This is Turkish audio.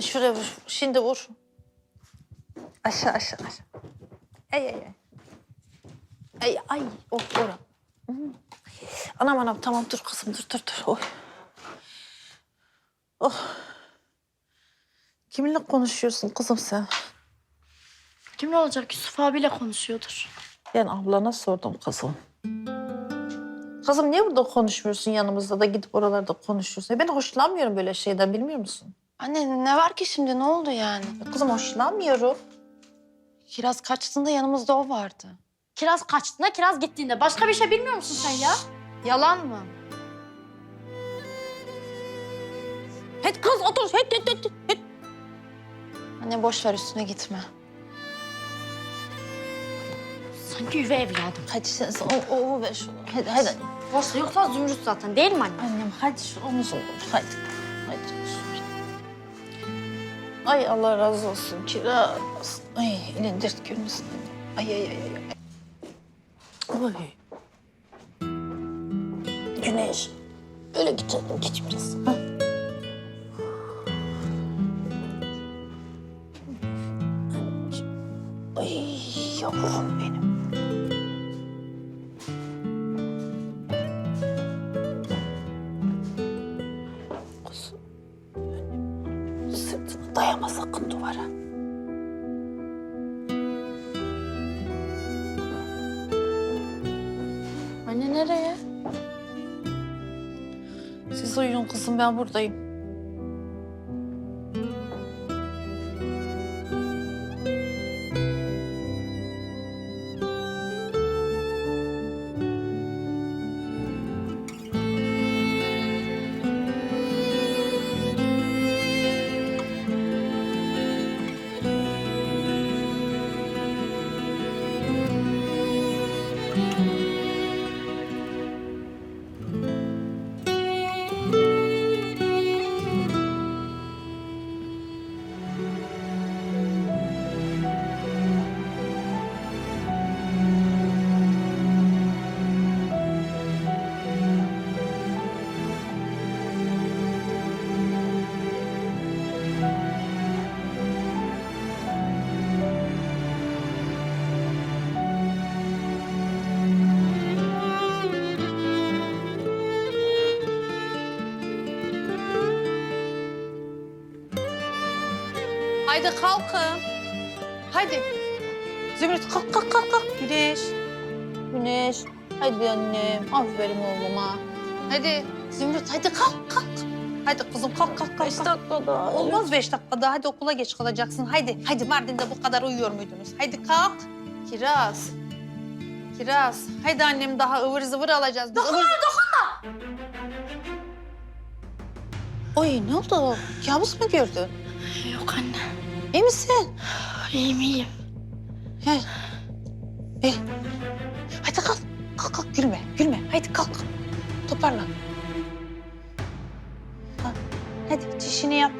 Şuraya vur. Şimdi vur. Aşağı aşağı aşağı. Ay ay ay. Ay ay. Oh ora. Hı. Anam anam tamam dur kızım dur dur dur. Oy. Oh. Kiminle konuşuyorsun kızım sen? Kimle olacak? Yusuf abiyle konuşuyordur. Ben ablana sordum kızım. Kızım niye burada konuşmuyorsun yanımızda da gidip oralarda konuşuyorsun? Ben hoşlanmıyorum böyle şeyden bilmiyor musun? Anne ne var ki şimdi? Ne oldu yani? Ya Kızım hoşlanmıyorum. Kiraz kaçtığında yanımızda o vardı. Kiraz kaçtığında, kiraz gittiğinde. Başka bir şey bilmiyor musun sen ya? Yalan mı? Hadi kız otur. Hadi hadi hadi. hadi. Anne boş ver üstüne gitme. Sanki üvey evladım. Hadi sen, o, o, ver şunu. Hadi hadi. Varsa yoksa Zümrüt zaten değil mi anne? Annem hadi şu omuzunu dur. Hadi. Hadi. Ay Allah razı olsun kiraz. Ay elin dert görmesin. Ay ay ay ay. ay. Güneş. Öyle git canım geç biraz. Ha? Ay yavrum benim. Dayama sakın duvara. Anne nereye? Siz uyuyun kızım ben buradayım. Haydi kalkın. Haydi. Zümrüt kalk kalk kalk kalk. Güneş. Güneş. Hadi annem. Aferin oğluma. Hadi Zümrüt hadi kalk kalk. Hadi kızım kalk kalk kalk. Beş dakika daha. Olmaz beş dakika daha. Hadi okula geç kalacaksın. Haydi. Haydi Mardin'de bu kadar uyuyor muydunuz? Haydi kalk. Kiraz. Kiraz. Haydi annem daha ıvır zıvır alacağız. Dokunma dokunma. Oy ne oldu? Kabus mu gördün? Yok anne. İyi misin? İyiyim iyiyim. He. İyi. Hadi kalk. Kalk kalk gülme. Gülme. Hadi kalk. Toparlan. Ha. Hadi çişini yap.